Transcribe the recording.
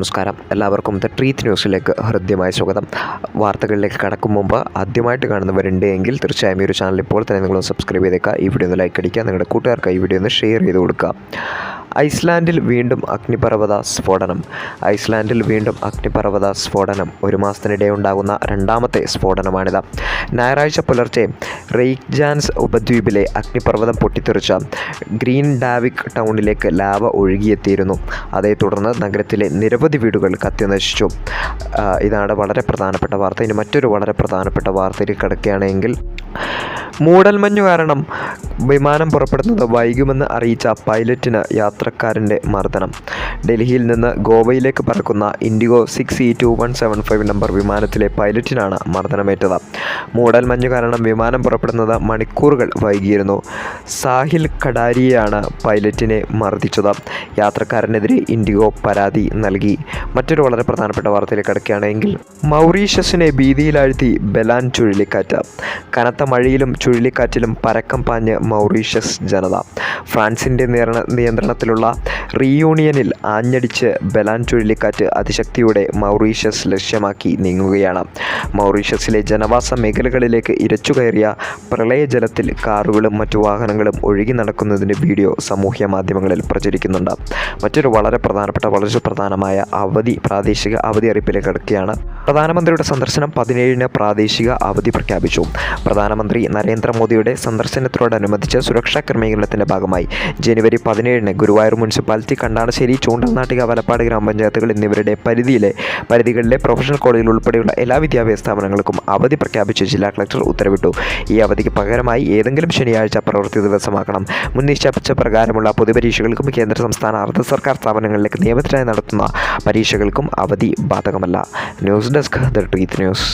നമസ്കാരം. എല്ലാവർക്കും ദ ട്രീത്ത് ന്യൂസിലേക്ക് ഹൃദ്യമായ സ്വാഗതം. വാർത്തകളിലേക്ക് കടക്കും മുമ്പ് ആദ്യമായിട്ട് കാണുന്നവരുണ്ട് എങ്കിൽ തീർച്ചയായും ഈ ഒരു ചാനൽ ഇപ്പോൾ തന്നെ നിങ്ങൾ സബ്സ്ക്രൈബ് ചെയ്തേക്കുക. ഈ വീഡിയോ ഒന്ന് ലൈക്ക് അടിക്കുക. നിങ്ങളുടെ കൂട്ടുകാർക്ക് ഈ വീഡിയോ ഒന്ന് ഷെയർ ചെയ്ത് കൊടുക്കുക. ഐസ്ലാൻഡിൽ വീണ്ടും അഗ്നിപർവത സ്ഫോടനം. ഐസ്ലാൻഡിൽ വീണ്ടും അഗ്നിപർവത സ്ഫോടനം. ഒരു മാസത്തിനിടെ ഉണ്ടാകുന്ന രണ്ടാമത്തെ സ്ഫോടനമാണിത്. ഞായറാഴ്ച പുലർച്ചെ റെയ്ക്ജാൻസ് ഉപദ്വീപിലെ അഗ്നിപർവതം പൊട്ടിത്തെറിച്ച ഗ്രീൻ ഡാവിക് ടൗണിലേക്ക് ലാവ ഒഴുകിയെത്തിയിരുന്നു. അതേ തുടർന്ന് നഗരത്തിലെ നിരവധി വീടുകൾ കത്തിനശിച്ചു. ഇതാണ് വളരെ പ്രധാനപ്പെട്ട വാർത്ത. ഇനി മറ്റൊരു വളരെ പ്രധാനപ്പെട്ട വാർത്തയിൽ കിടക്കുകയാണെങ്കിൽ മൂടൽമഞ്ഞു കാരണം വിമാനം പുറപ്പെടുന്നത് വൈകുമെന്ന് അറിയിച്ച പൈലറ്റിന് യാത്രക്കാരന്റെ മർദ്ദനം. ഡൽഹിയിൽ നിന്ന് ഗോവയിലേക്ക് പറക്കുന്ന IndiGo six E two one seven five number വിമാനത്തിലെ പൈലറ്റിനാണ് മർദ്ദനമേറ്റത്. മൂടൽമഞ്ഞ് കാരണം വിമാനം പുറപ്പെടുന്നത് മണിക്കൂറുകൾ വൈകിയിരുന്നു. സാഹിൽ കടാരിയാണ് പൈലറ്റിനെ മർദ്ദിച്ചത്. യാത്രക്കാരനെതിരെ ഇൻഡിഗോ പരാതി നൽകി. മറ്റൊരു വളരെ പ്രധാനപ്പെട്ട വാർത്തയിലേക്ക് കിടക്കുകയാണെങ്കിൽ മൗറീഷ്യസിനെ ഭീതിയിലാഴ്ത്തി ബലാൻ ചുഴലിക്കാറ്റ്. കനത്ത മഴയിലും ചുഴലിക്കാറ്റിലും പരക്കം പാഞ്ഞ് മൗറീഷ്യസ് ജനത. ഫ്രാൻസിന്റെ നിയന്ത്രണ നിയന്ത്രണത്തിലുള്ള റീയൂണിയനിൽ ആഞ്ഞടിച്ച് ബലാൻ ചുഴലിക്കാറ്റ് അതിശക്തിയോടെ മൗറീഷ്യസ് ലക്ഷ്യമാക്കി നീങ്ങുകയാണ്. മൗറീഷ്യസിലെ ജനവാസ മേഖലകളിലേക്ക് ഇരച്ചു കയറിയ പ്രളയജലത്തിൽ കാറുകളും മറ്റു വാഹനങ്ങളും ഒഴുകി നടക്കുന്നതിന്റെ വീഡിയോ സാമൂഹ്യ മാധ്യമങ്ങളിൽ പ്രചരിക്കുന്നുണ്ട്. മറ്റൊരു വളരെ പ്രധാനപ്പെട്ട വളരെ പ്രധാനമായ അവധി പ്രാദേശിക അവധി അറിയിപ്പിലേക്ക് കിടക്കുകയാണ് പ്രധാനമന്ത്രിയുടെ സന്ദർശനം പതിനേഴിന് പ്രാദേശിക അവധി പ്രഖ്യാപിച്ചു. പ്രധാനമന്ത്രി നരേന്ദ്രമോദിയുടെ സന്ദർശനത്തോടനുബന്ധിച്ച് സുരക്ഷാ ക്രമീകരണത്തിന്റെ ഭാഗമായി ജനുവരി പതിനേഴിന് ഗുരുവായൂർ മുനിസിപ്പാലിറ്റി കണ്ടാണശ്ശേരി ചൂണ്ടനാട്ടിക വലപ്പാട് ഗ്രാമപഞ്ചായത്തുകൾ എന്നിവരുടെ പരിധിയിലെ പരിധികളിലെ പ്രൊഫഷണൽ കോളേജിൽ ഉൾപ്പെടെയുള്ള എല്ലാ വിദ്യാഭ്യാസ സ്ഥാപനങ്ങൾക്കും അവധി പ്രഖ്യാപിച്ച് ജില്ലാ കളക്ടർ ഉത്തരവിട്ടു. ഈ അവധിക്ക് പകരമായി ഏതെങ്കിലും ശനിയാഴ്ച പ്രവൃത്തി ദിവസമാക്കണം. മുൻനിശ്ചയിച്ച പ്രകാരമുള്ള പൊതുപരീക്ഷകൾക്കും കേന്ദ്ര സംസ്ഥാന അർദ്ധ സർക്കാർ സ്ഥാപനങ്ങളിലേക്ക് നിയമത്തിനായി നടത്തുന്ന പരീക്ഷകൾക്കും അവധി ബാധകമല്ല. News desk the truth news